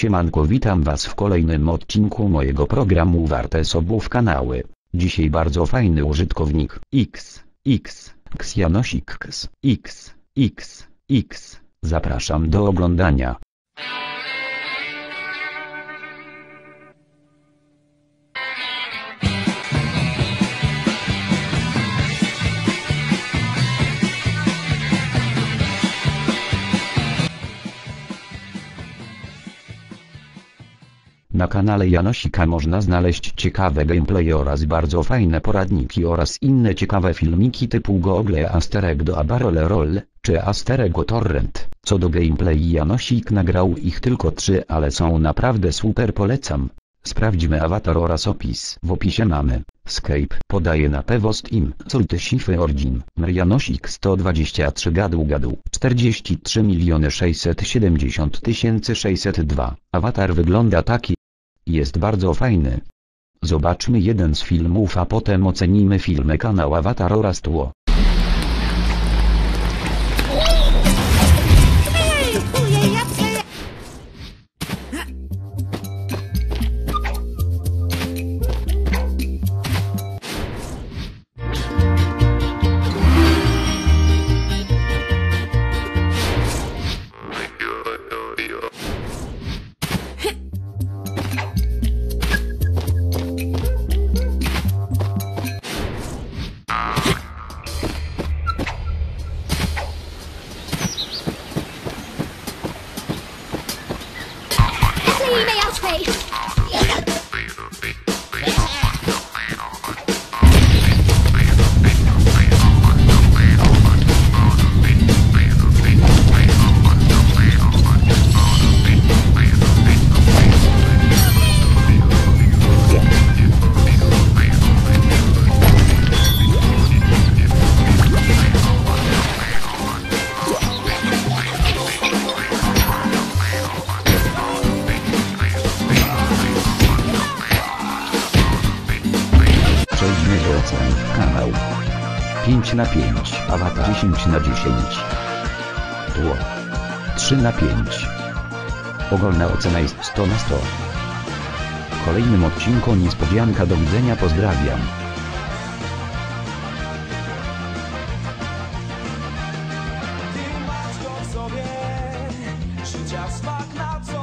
Siemanko witam was w kolejnym odcinku mojego programu Warte Sobów kanały. Dzisiaj bardzo fajny użytkownik X, X, Ksjanosik X, X, X, X. Zapraszam do oglądania. Na kanale Janosika można znaleźć ciekawe gameplay oraz bardzo fajne poradniki oraz inne ciekawe filmiki typu Google Asterek do Abarole Roll, czy Asterego Torrent. Co do gameplay Janosik nagrał ich tylko trzy ale są naprawdę super polecam. Sprawdźmy awatar oraz opis. W opisie mamy Skype podaje na Pewo Steam, Solty Sify Origin, Janosik 123 gadu gadu, 43 670 602. Awatar wygląda taki. Jest bardzo fajny. Zobaczmy jeden z filmów a potem ocenimy filmy kanał Awatar oraz tło. way. Wyrzucam kanał. 5 na 5, awata 10 na 10. Tło. 3 na 5. Ogólna ocena jest 100 na 100. W kolejnym odcinku niespodzianka do widzenia pozdrawiam. sobie Życia smak na co